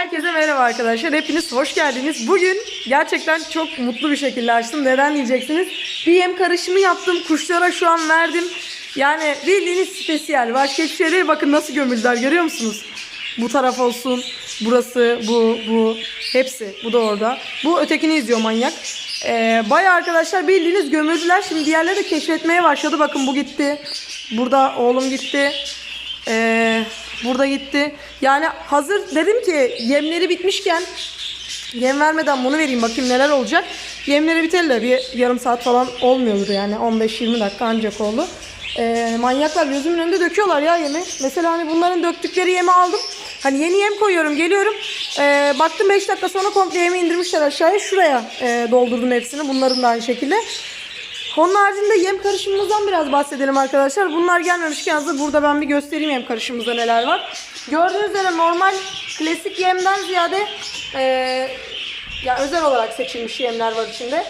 Herkese merhaba arkadaşlar. Hepiniz hoş geldiniz. Bugün gerçekten çok mutlu bir şekilde açtım. Neden diyeceksiniz? Bir yem karışımı yaptım. Kuşlara şu an verdim. Yani bildiğiniz spesiyel. Başka hiçbir şey değil. Bakın nasıl gömüldüler görüyor musunuz? Bu taraf olsun. Burası, bu, bu. Hepsi. Bu da orada. Bu ötekini izliyor manyak. Ee, bayağı arkadaşlar bildiğiniz gömüldüler. Şimdi diğerleri de keşfetmeye başladı. Bakın bu gitti. Burada oğlum gitti. Ee, burada gitti. Yani hazır dedim ki yemleri bitmişken yem vermeden bunu vereyim bakayım neler olacak. Yemleri biteli de bir yarım saat falan olmuyordur yani 15-20 dakika ancak oldu. Ee, manyaklar gözümün önünde döküyorlar ya yemi. Mesela hani bunların döktükleri yemi aldım. Hani yeni yem koyuyorum geliyorum. Ee, baktım 5 dakika sonra komple yemi indirmişler aşağıya. Şuraya e, doldurdum hepsini. Bunların da aynı şekilde. Onun haricinde yem karışımımızdan biraz bahsedelim arkadaşlar. Bunlar gelmemişken hazır burada ben bir göstereyim yem karışımımızda neler var. Gördüğünüz üzere normal klasik yemden ziyade e, ya özel olarak seçilmiş yemler var içinde.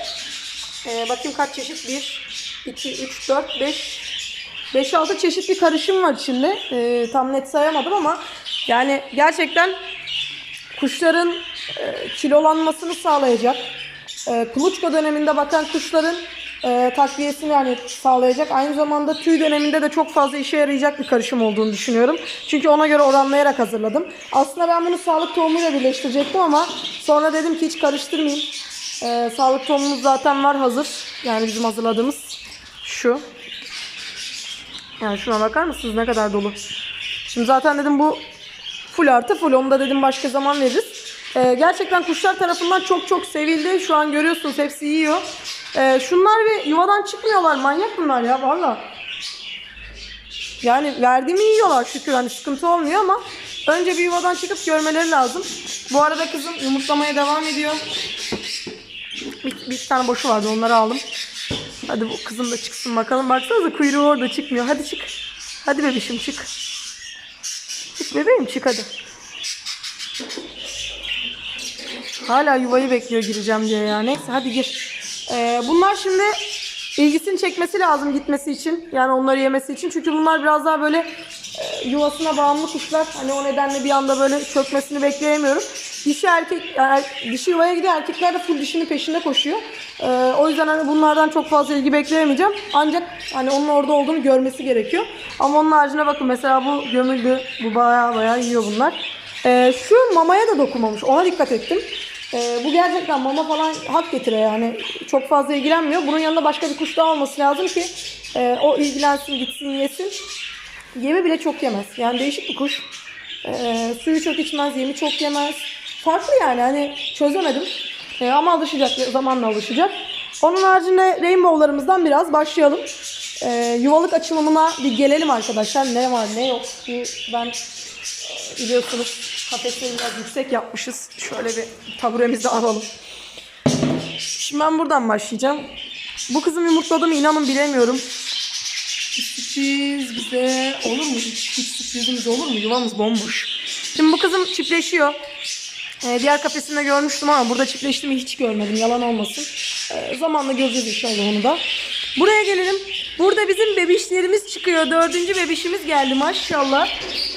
E, bakayım kaç çeşit? 1, 2, 3, 4, 5, 5-6 çeşit bir karışım var içinde. E, tam net sayamadım ama yani gerçekten kuşların e, kilolanmasını sağlayacak. E, kuluçka döneminde bakan kuşların e, takviyesini yani sağlayacak. Aynı zamanda tüy döneminde de çok fazla işe yarayacak bir karışım olduğunu düşünüyorum. Çünkü ona göre oranlayarak hazırladım. Aslında ben bunu sağlık tohumuyla birleştirecektim ama sonra dedim ki hiç karıştırmayayım. E, sağlık tohumumuz zaten var hazır. Yani bizim hazırladığımız şu. Yani şuna bakar mısınız ne kadar dolu. Şimdi zaten dedim bu full artı full. Onu da dedim başka zaman veririz. Ee, gerçekten kuşlar tarafından çok çok sevildi. Şu an görüyorsunuz hepsi yiyor. Ee, şunlar bir yuvadan çıkmıyorlar. Manyak bunlar ya valla. Yani verdiğimi yiyorlar şükür hani sıkıntı olmuyor ama önce bir yuvadan çıkıp görmeleri lazım. Bu arada kızım yumurtlamaya devam ediyor. Bir, bir tane boşu vardı onları aldım. Hadi bu kızım da çıksın bakalım. Baksanıza kuyruğu orada çıkmıyor. Hadi çık. Hadi bebişim çık. Çık bebeğim çık hadi. Hala yuvayı bekliyor gireceğim diye ya. Neyse hadi gir. Ee, bunlar şimdi ilgisini çekmesi lazım gitmesi için. Yani onları yemesi için. Çünkü bunlar biraz daha böyle e, yuvasına bağımlı kuşlar. Hani o nedenle bir anda böyle çökmesini bekleyemiyorum. Dişi erkek, yani dişi yuvaya gidiyor. Erkekler de full dişinin peşinde koşuyor. Ee, o yüzden hani bunlardan çok fazla ilgi bekleyemeyeceğim. Ancak hani onun orada olduğunu görmesi gerekiyor. Ama onun haricinde bakın mesela bu gömüldü. Bu baya baya yiyor bunlar. Ee, şu mamaya da dokunmamış. Ona dikkat ettim. Ee, bu gerçekten mama falan hak getire yani. Çok fazla ilgilenmiyor. Bunun yanında başka bir kuş daha olması lazım ki e, o ilgilensin, gitsin, yesin. Yemi bile çok yemez. Yani değişik bir kuş. Ee, suyu çok içmez, yemi çok yemez. Farklı yani hani çözemedim. Ee, ama alışacak, zamanla alışacak. Onun haricinde rainbow'larımızdan biraz başlayalım. Ee, yuvalık açılımına bir gelelim arkadaşlar. Ne var ne yok. Bir, ben e, biliyorsunuz kafesleri biraz yüksek yapmışız. Şöyle bir taburemizi alalım. Şimdi ben buradan başlayacağım. Bu kızım yumurtladı mı inanın bilemiyorum. Sürpriz bize olur mu? Hiç, hiç sürprizimiz olur mu? Yuvamız bomboş. Şimdi bu kızım çiftleşiyor. Ee, diğer kafesinde görmüştüm ama burada çiftleşti mi hiç görmedim. Yalan olmasın. Ee, zamanla göreceğiz inşallah onu da. Buraya gelelim. Burada bizim bebişlerimiz çıkıyor. Dördüncü bebişimiz geldi maşallah.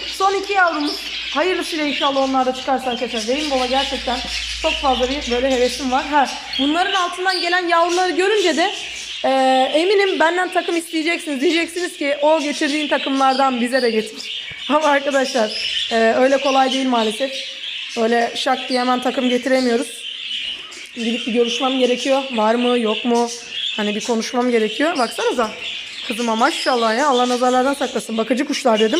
Son iki yavrumuz. Hayırlısıyla inşallah onlar da çıkarsa arkadaşlar. Rainbow'a gerçekten çok fazla bir böyle hevesim var. Ha, bunların altından gelen yavruları görünce de e, eminim benden takım isteyeceksiniz. Diyeceksiniz ki o getirdiğin takımlardan bize de getir. Ama arkadaşlar e, öyle kolay değil maalesef. Öyle şak diye hemen takım getiremiyoruz. Gidip bir görüşmem gerekiyor. Var mı yok mu? Hani bir konuşmam gerekiyor. Baksanıza. Kızıma maşallah ya. Allah nazarlardan saklasın. Bakıcı kuşlar dedim.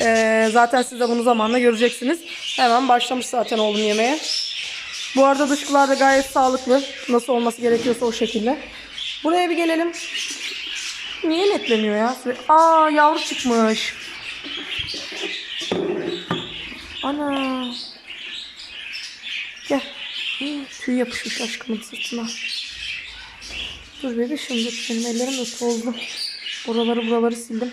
Ee, zaten siz de bunu zamanla göreceksiniz. Hemen başlamış zaten oğlum yemeye. Bu arada dışkılar da gayet sağlıklı. Nasıl olması gerekiyorsa o şekilde. Buraya bir gelelim. Niye netlemiyor ya? Aa yavru çıkmış. Ana. Gel. Tüy yapışmış aşkımın sırtına. Dur bebişim dur. Benim ellerim de tozlu. Oraları buraları sildim.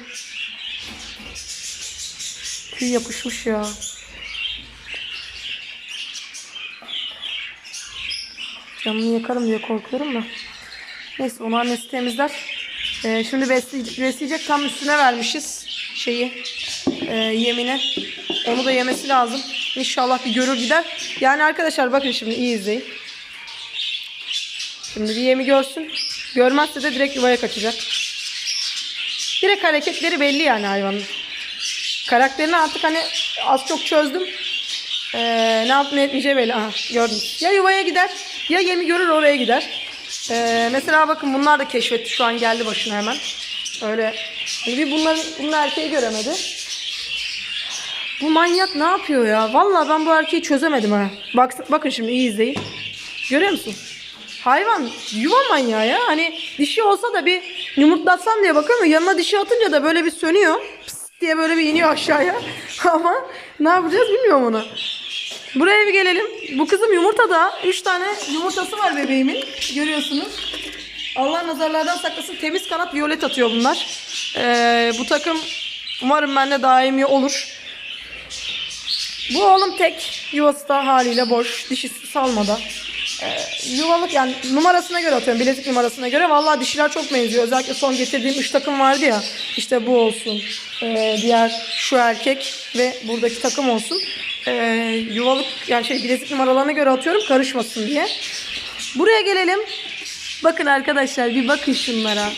Tüy yapışmış ya. Camını yakarım diye korkuyorum da. Neyse onu annesi temizler. Ee, şimdi besleyecek, tam üstüne vermişiz şeyi e, yemini. Onu da yemesi lazım. İnşallah bir görür gider. Yani arkadaşlar bakın şimdi iyi izleyin. Şimdi bir yemi görsün. Görmezse de direkt yuvaya kaçacak. Direkt hareketleri belli yani hayvanın. Karakterini artık hani az çok çözdüm. Ee, ne yapıp ne etmeyeceği belli. Aha, gördüm. Ya yuvaya gider ya yemi görür oraya gider. Ee, mesela bakın bunlar da keşfetti şu an geldi başına hemen. Öyle. Hani bir bunların, bunun erkeği göremedi. Bu manyak ne yapıyor ya? Vallahi ben bu erkeği çözemedim ha. Bak, bakın şimdi iyi izleyin. Görüyor musun? Hayvan yuva manyağı ya. Hani dişi olsa da bir yumurtlatsam diye bakıyorum. Yanına dişi atınca da böyle bir sönüyor. Diye böyle bir iniyor aşağıya. Ama ne yapacağız bilmiyorum onu. Buraya bir gelelim. Bu kızım yumurtada. 3 tane yumurtası var bebeğimin. Görüyorsunuz. Allah nazarlardan saklasın. Temiz kanat violet atıyor bunlar. Ee, bu takım umarım bende daimi olur. Bu oğlum tek. Yuvası da haliyle boş. Dişisi salmada. Ee, yuvalık yani numarasına göre atıyorum. Bilezik numarasına göre. Vallahi dişiler çok benziyor. Özellikle son getirdiğim 3 takım vardı ya. İşte bu olsun. Ee, diğer şu erkek ve buradaki takım olsun. Ee, yuvalık yani şey bilezik numaralarına göre atıyorum. Karışmasın diye. Buraya gelelim. Bakın arkadaşlar bir bakın şunlara.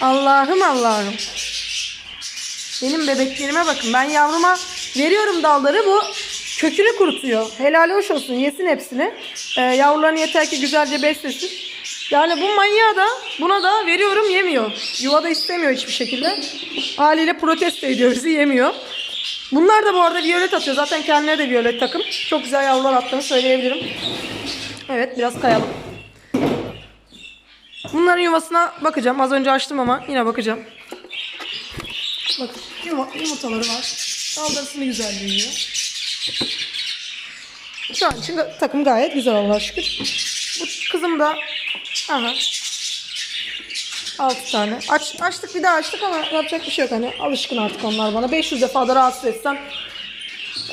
Allah'ım Allah'ım. Benim bebeklerime bakın. Ben yavruma veriyorum dalları bu kökünü kurutuyor. Helal hoş olsun yesin hepsini. Ee, yavrularını yeter ki güzelce beslesin. Yani bu manyağı da buna da veriyorum yemiyor. Yuvada istemiyor hiçbir şekilde. Haliyle protesto ediyor bizi yemiyor. Bunlar da bu arada violet atıyor. Zaten kendileri de violet takım. Çok güzel yavrular attığını söyleyebilirim. Evet biraz kayalım. Bunların yuvasına bakacağım. Az önce açtım ama yine bakacağım. Bakın yuva, yumurtaları var. Saldırısını güzel büyüyor. Şu an için takım gayet güzel Allah'a şükür. Bu kızım da aha 6 tane. Aç, açtık bir daha açtık ama yapacak bir şey yok. Hani alışkın artık onlar bana. 500 defa da rahatsız etsem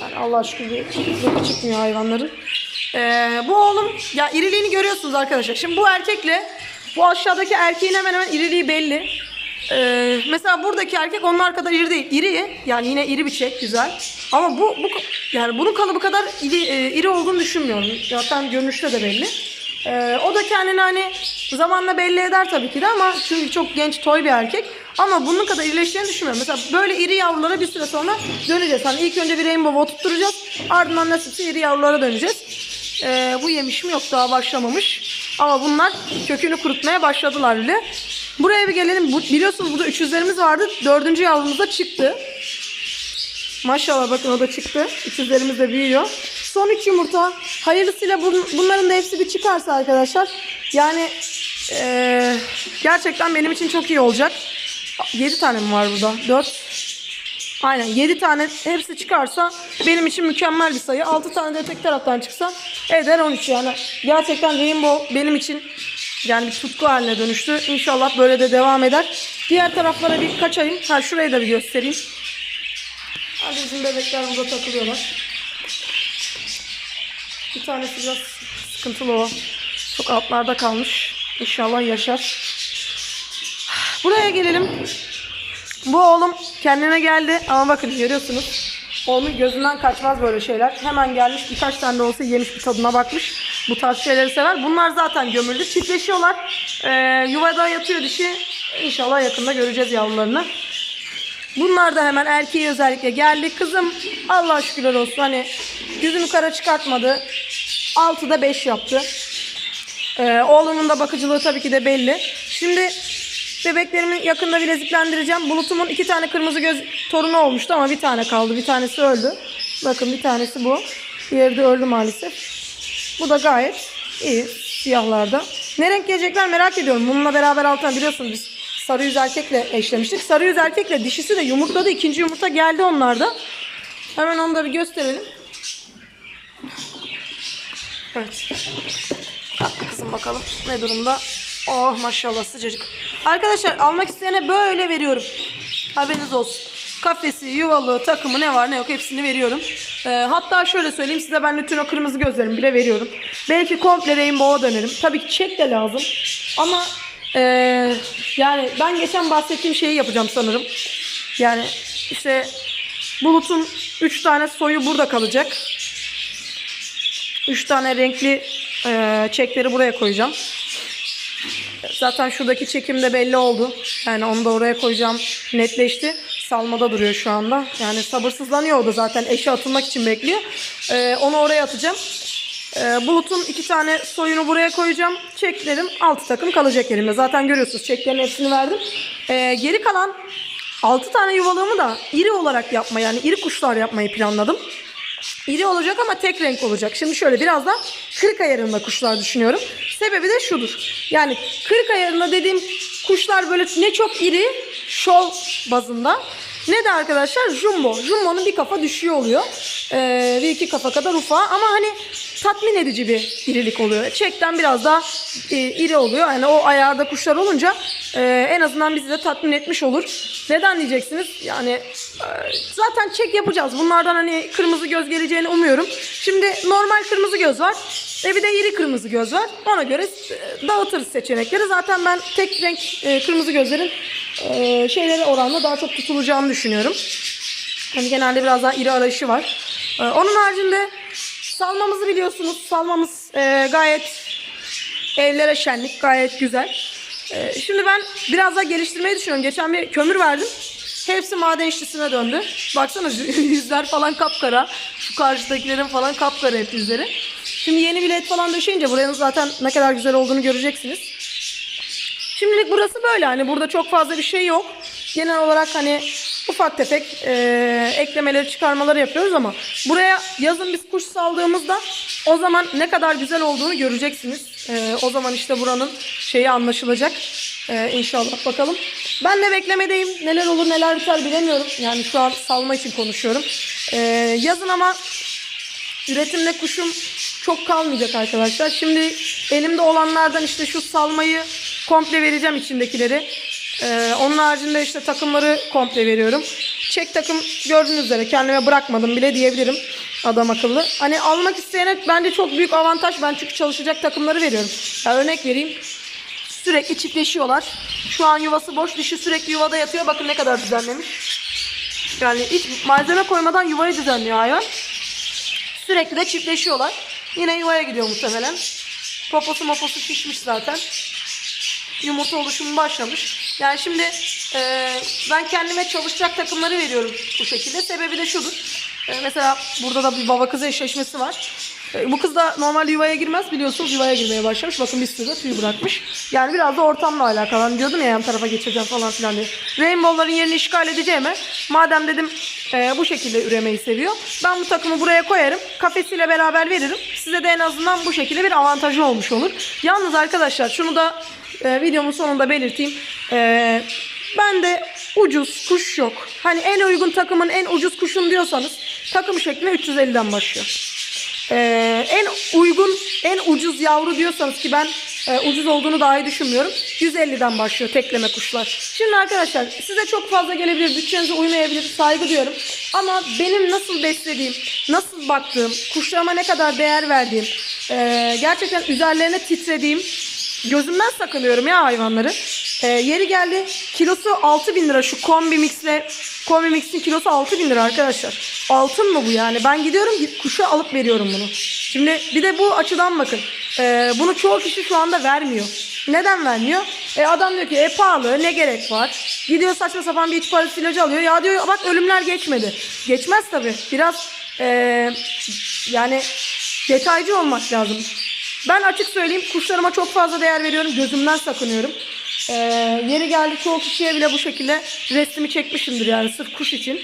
yani Allah'a şükür bir çıkmıyor hayvanların. Ee, bu oğlum ya iriliğini görüyorsunuz arkadaşlar. Şimdi bu erkekle bu aşağıdaki erkeğin hemen hemen iriliği belli. Ee, mesela buradaki erkek onlar kadar iri değil. İri yani yine iri bir çek güzel. Ama bu, bu yani bunun kalıbı kadar iri, e, iri olduğunu düşünmüyorum. Zaten görünüşte de belli. Ee, o da kendini hani zamanla belli eder tabii ki de ama çünkü çok genç toy bir erkek. Ama bunun kadar irileşeceğini düşünmüyorum. Mesela böyle iri yavrulara bir süre sonra döneceğiz. Hani ilk önce bir rainbow oturtturacağız. Ardından nasipse iri yavrulara döneceğiz. Ee, bu yemiş mi yok daha başlamamış. Ama bunlar kökünü kurutmaya başladılar bile. Buraya bir gelelim. Bu, biliyorsunuz burada 300'lerimiz vardı. Dördüncü yavrumuz da çıktı. Maşallah bakın o da çıktı. 300'lerimiz de büyüyor. Son 3 yumurta. Hayırlısıyla bun, bunların da hepsi bir çıkarsa arkadaşlar. Yani eee, gerçekten benim için çok iyi olacak. 7 tane mi var burada? 4. Aynen 7 tane hepsi çıkarsa benim için mükemmel bir sayı. 6 tane de tek taraftan çıksa eder 13 yani. Gerçekten Rainbow benim için yani bir tutku haline dönüştü. İnşallah böyle de devam eder. Diğer taraflara bir kaçayım. Ha şurayı da bir göstereyim. Hadi bizim bebekler burada takılıyorlar. Bir tanesi biraz sıkıntılı o. Çok altlarda kalmış. İnşallah yaşar. Buraya gelelim. Bu oğlum kendine geldi ama bakın görüyorsunuz. Oğlumun gözünden kaçmaz böyle şeyler. Hemen gelmiş birkaç tane de olsa yemiş bir tadına bakmış. Bu tarz şeyleri sever. Bunlar zaten gömüldü. Çiftleşiyorlar. Ee, yuvada yatıyor dişi. İnşallah yakında göreceğiz yavrularını. Bunlar da hemen erkeği özellikle geldi. Kızım Allah şükürler olsun hani yüzünü kara çıkartmadı. 6'da 5 yaptı. Ee, oğlumun da bakıcılığı tabii ki de belli. Şimdi bebeklerimi yakında bileziklendireceğim. Bulutumun iki tane kırmızı göz torunu olmuştu ama bir tane kaldı. Bir tanesi öldü. Bakın bir tanesi bu. Diğeri de öldü maalesef. Bu da gayet iyi siyahlarda. Ne renk gelecekler merak ediyorum. Bununla beraber altına biliyorsunuz biz sarı yüz erkekle eşlemiştik. Sarı yüz erkekle dişisi de yumurtladı. İkinci yumurta geldi onlarda. Hemen onu da bir gösterelim. Evet. Kızım bakalım ne durumda. Oh maşallah sıcacık. Arkadaşlar almak isteyene böyle veriyorum. Haberiniz olsun. Kafesi, yuvalı, takımı ne var ne yok hepsini veriyorum. Ee, hatta şöyle söyleyeyim size ben bütün o kırmızı gözlerimi bile veriyorum. Belki komple rainbow'a dönerim. Tabii ki çek de lazım. Ama ee, yani ben geçen bahsettiğim şeyi yapacağım sanırım. Yani işte Bulut'un 3 tane soyu burada kalacak. 3 tane renkli e, çekleri buraya koyacağım. Zaten şuradaki çekim de belli oldu. Yani onu da oraya koyacağım. Netleşti. Salmada duruyor şu anda. Yani sabırsızlanıyor o da zaten. Eşe atılmak için bekliyor. Ee, onu oraya atacağım. Ee, Bulut'un iki tane soyunu buraya koyacağım. Çeklerim altı takım kalacak elimde. Zaten görüyorsunuz çeklerin hepsini verdim. Ee, geri kalan 6 tane yuvalığımı da iri olarak yapmayı yani iri kuşlar yapmayı planladım. İri olacak ama tek renk olacak. Şimdi şöyle biraz da kırık ayarında kuşlar düşünüyorum. Sebebi de şudur. Yani kırık ayarında dediğim kuşlar böyle ne çok iri şov bazında ne de arkadaşlar jumbo. Jumbo'nun bir kafa düşüyor oluyor. Ee, bir iki kafa kadar ufa ama hani tatmin edici bir irilik oluyor. Çekten biraz daha e, iri oluyor. Yani o ayarda kuşlar olunca e, en azından bizi de tatmin etmiş olur. Neden diyeceksiniz? Yani e, zaten çek yapacağız. Bunlardan hani kırmızı göz geleceğini umuyorum. Şimdi normal kırmızı göz var. Ve bir de iri kırmızı göz var. Ona göre e, dağıtırız seçenekleri. Zaten ben tek renk e, kırmızı gözlerin e, şeyleri oranla daha çok tutulacağını düşünüyorum. Hani genelde biraz daha iri arayışı var. Onun haricinde salmamızı biliyorsunuz. Salmamız gayet evlere şenlik. Gayet güzel. Şimdi ben biraz daha geliştirmeyi düşünüyorum. Geçen bir kömür verdim. Hepsi maden işçisine döndü. Baksana yüzler falan kapkara. Şu karşıdakilerin falan kapkara hep yüzleri. Şimdi yeni bir led falan döşeyince buranın zaten ne kadar güzel olduğunu göreceksiniz. Şimdilik burası böyle hani burada çok fazla bir şey yok. Genel olarak hani ufak tefek e, eklemeleri çıkarmaları yapıyoruz ama buraya yazın biz kuş saldığımızda o zaman ne kadar güzel olduğunu göreceksiniz. E, o zaman işte buranın şeyi anlaşılacak. E, inşallah bakalım. Ben de beklemedeyim. Neler olur neler biter bilemiyorum. Yani şu an salma için konuşuyorum. E, yazın ama üretimde kuşum çok kalmayacak arkadaşlar. Şimdi elimde olanlardan işte şu salmayı komple vereceğim içindekileri. Ee, onun haricinde işte takımları komple veriyorum. Çek takım gördüğünüz üzere kendime bırakmadım bile diyebilirim adam akıllı. Hani almak isteyene bence çok büyük avantaj. Ben çünkü çalışacak takımları veriyorum. Ya örnek vereyim. Sürekli çiftleşiyorlar. Şu an yuvası boş. Dişi sürekli yuvada yatıyor. Bakın ne kadar düzenlemiş. Yani hiç malzeme koymadan yuvayı düzenliyor hayvan. Sürekli de çiftleşiyorlar. Yine yuvaya gidiyor muhtemelen. Poposu moposu şişmiş zaten. Yumurta oluşumu başlamış. Yani şimdi e, ben kendime çalışacak takımları veriyorum bu şekilde. Sebebi de şudur. E, mesela burada da bir baba kız eşleşmesi var. E, bu kız da normal yuvaya girmez biliyorsunuz yuvaya girmeye başlamış. Bakın bir sürü de tüy bırakmış. Yani biraz da ortamla alakalı. Hani diyordum ya yan tarafa geçeceğim falan filan diye. Rainbow'ların yerini işgal edeceğime madem dedim e, bu şekilde üremeyi seviyor. Ben bu takımı buraya koyarım. Kafesiyle beraber veririm. Size de en azından bu şekilde bir avantajı olmuş olur. Yalnız arkadaşlar şunu da e, videomun sonunda belirteyim. E, ben de ucuz kuş yok. Hani en uygun takımın en ucuz kuşun diyorsanız takım şekline 350'den başlıyor. Ee, en uygun, en ucuz yavru diyorsanız ki ben e, ucuz olduğunu dahi düşünmüyorum. 150'den başlıyor tekleme kuşlar. Şimdi arkadaşlar size çok fazla gelebilir, bütçenize uymayabilir, saygı duyuyorum. Ama benim nasıl beslediğim, nasıl baktığım, kuşlarıma ne kadar değer verdiğim, e, gerçekten üzerlerine titrediğim, gözümden sakınıyorum ya hayvanları. E, yeri geldi kilosu 6000 lira şu kombi mixle kombi mixin kilosu 6000 lira arkadaşlar. Altın mı bu yani? Ben gidiyorum kuşa alıp veriyorum bunu. Şimdi bir de bu açıdan bakın. E, bunu çoğu kişi şu anda vermiyor. Neden vermiyor? E, adam diyor ki e pahalı ne gerek var? Gidiyor saçma sapan bir iç parası ilacı alıyor. Ya diyor bak ölümler geçmedi. Geçmez tabii. Biraz e, yani detaycı olmak lazım. Ben açık söyleyeyim kuşlarıma çok fazla değer veriyorum. Gözümden sakınıyorum. Ee, yeri geldi çoğu kişiye bile bu şekilde resmimi çekmişimdir yani sırf kuş için.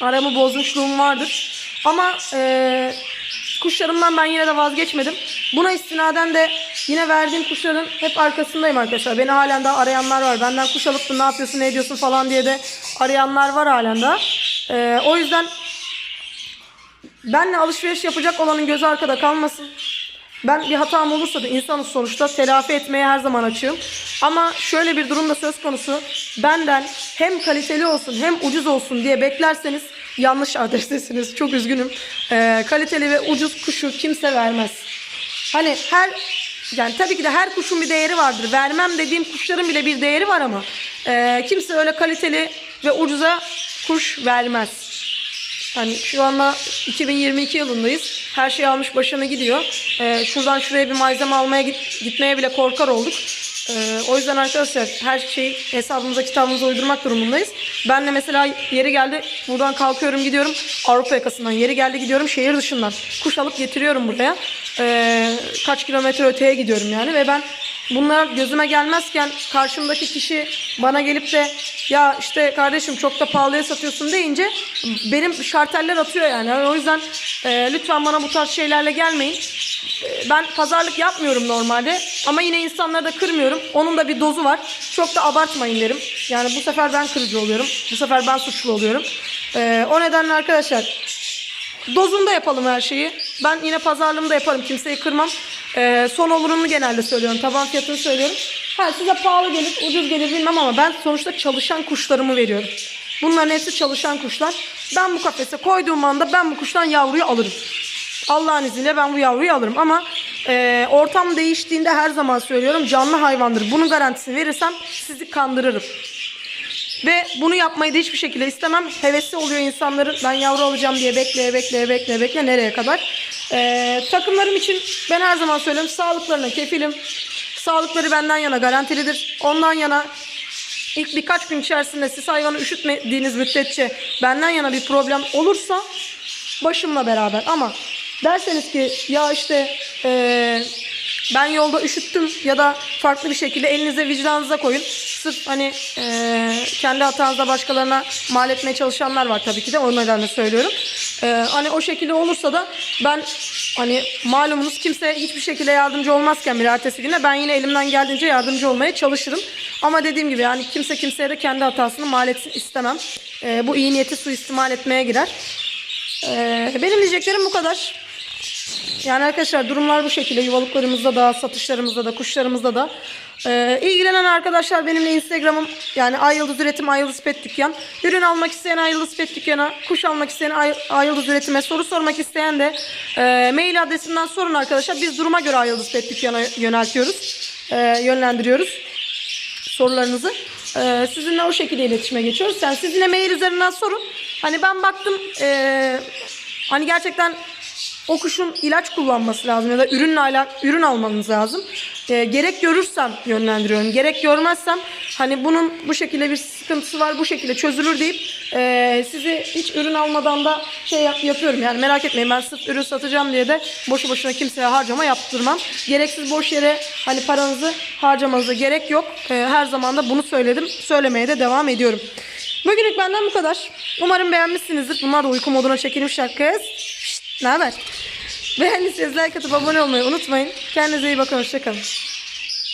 Aramı bozmuşluğum vardır. Ama e, kuşlarımdan ben yine de vazgeçmedim. Buna istinaden de yine verdiğim kuşların hep arkasındayım arkadaşlar. Beni halen daha arayanlar var. Benden kuş alıp da ne yapıyorsun ne ediyorsun falan diye de arayanlar var halen daha. Ee, o yüzden benle alışveriş yapacak olanın gözü arkada kalmasın. Ben bir hatam olursa da insanız sonuçta telafi etmeye her zaman açığım. Ama şöyle bir durum da söz konusu. Benden hem kaliteli olsun hem ucuz olsun diye beklerseniz yanlış adrestesiniz. Çok üzgünüm. Ee, kaliteli ve ucuz kuşu kimse vermez. Hani her yani tabii ki de her kuşun bir değeri vardır. Vermem dediğim kuşların bile bir değeri var ama e, kimse öyle kaliteli ve ucuza kuş vermez. Hani şu anda 2022 yılındayız. Her şey almış başını gidiyor. Ee, şuradan şuraya bir malzeme almaya git- gitmeye bile korkar olduk. Ee, o yüzden arkadaşlar her şeyi hesabımıza kitabımıza uydurmak durumundayız. Ben de mesela yeri geldi buradan kalkıyorum gidiyorum Avrupa yakasından. Yeri geldi gidiyorum şehir dışından. Kuş alıp getiriyorum buraya. Ee, kaç kilometre öteye gidiyorum yani ve ben bunlar gözüme gelmezken karşımdaki kişi bana gelip de ya işte kardeşim çok da pahalıya satıyorsun deyince benim şarteller atıyor yani. O yüzden e, lütfen bana bu tarz şeylerle gelmeyin. E, ben pazarlık yapmıyorum normalde ama yine insanları da kırmıyorum. Onun da bir dozu var. Çok da abartmayın derim. Yani bu sefer ben kırıcı oluyorum. Bu sefer ben suçlu oluyorum. E, o nedenle arkadaşlar dozunda yapalım her şeyi. Ben yine pazarlığımda yaparım. Kimseyi kırmam. Ee, son olurunu genelde söylüyorum. Taban fiyatını söylüyorum. Ha size pahalı gelir, ucuz gelir bilmem ama ben sonuçta çalışan kuşlarımı veriyorum. Bunların hepsi çalışan kuşlar. Ben bu kafese koyduğum anda ben bu kuştan yavruyu alırım. Allah'ın izniyle ben bu yavruyu alırım ama e, ortam değiştiğinde her zaman söylüyorum canlı hayvandır. Bunun garantisini verirsem sizi kandırırım. Ve bunu yapmayı da hiçbir şekilde istemem. Hevesli oluyor insanların. Ben yavru alacağım diye bekleye bekleye bekleye bekle nereye kadar. Ee, takımlarım için ben her zaman söylüyorum sağlıklarına kefilim. Sağlıkları benden yana garantilidir. Ondan yana ilk birkaç gün içerisinde siz hayvanı üşütmediğiniz müddetçe benden yana bir problem olursa başımla beraber ama derseniz ki ya işte eee, ben yolda üşüttüm ya da farklı bir şekilde elinize vicdanınıza koyun. Sırf hani eee, kendi hatanızda başkalarına mal etmeye çalışanlar var tabii ki de o nedenle söylüyorum. Eee, hani o şekilde olursa da ben hani malumunuz kimse hiçbir şekilde yardımcı olmazken bir ertesi güne ben yine elimden geldiğince yardımcı olmaya çalışırım. Ama dediğim gibi yani kimse kimseye de kendi hatasını mal etsin istemem. Eee, bu iyi niyeti suistimal etmeye girer. Ee, benim diyeceklerim bu kadar. Yani arkadaşlar durumlar bu şekilde. Yuvalıklarımızda da, satışlarımızda da, kuşlarımızda da. Ee, ilgilenen arkadaşlar benimle Instagram'ım yani Ay Yıldız Üretim, Ay Yıldız Pet Dükkan. Ürün almak isteyen Ay Yıldız Pet Dükkan'a, kuş almak isteyen Ay, Ay Yıldız Üretim'e, soru sormak isteyen de e, mail adresinden sorun arkadaşlar. Biz duruma göre Ay Yıldız Pet Dükkan'a yöneltiyoruz, e, yönlendiriyoruz sorularınızı. Ee, sizinle o şekilde iletişime geçiyoruz. Yani siz yine mail üzerinden sorun. Hani ben baktım ee, hani gerçekten o kuşun ilaç kullanması lazım ya da ürünle alak ürün almanız lazım. Ee, gerek görürsem yönlendiriyorum. Gerek görmezsem hani bunun bu şekilde bir sıkıntısı var bu şekilde çözülür deyip ee, sizi hiç ürün almadan da şey yap- yapıyorum. Yani merak etmeyin ben sırf ürün satacağım diye de boşu boşuna kimseye harcama yaptırmam. Gereksiz boş yere hani paranızı harcamanıza gerek yok. Ee, her zaman da bunu söyledim. Söylemeye de devam ediyorum. Bugünlük benden bu kadar. Umarım beğenmişsinizdir. Bunlar da uyku moduna çekilmişler kız. Ne haber? Beğendiyseniz like atıp abone olmayı unutmayın. Kendinize iyi bakın. Hoşçakalın.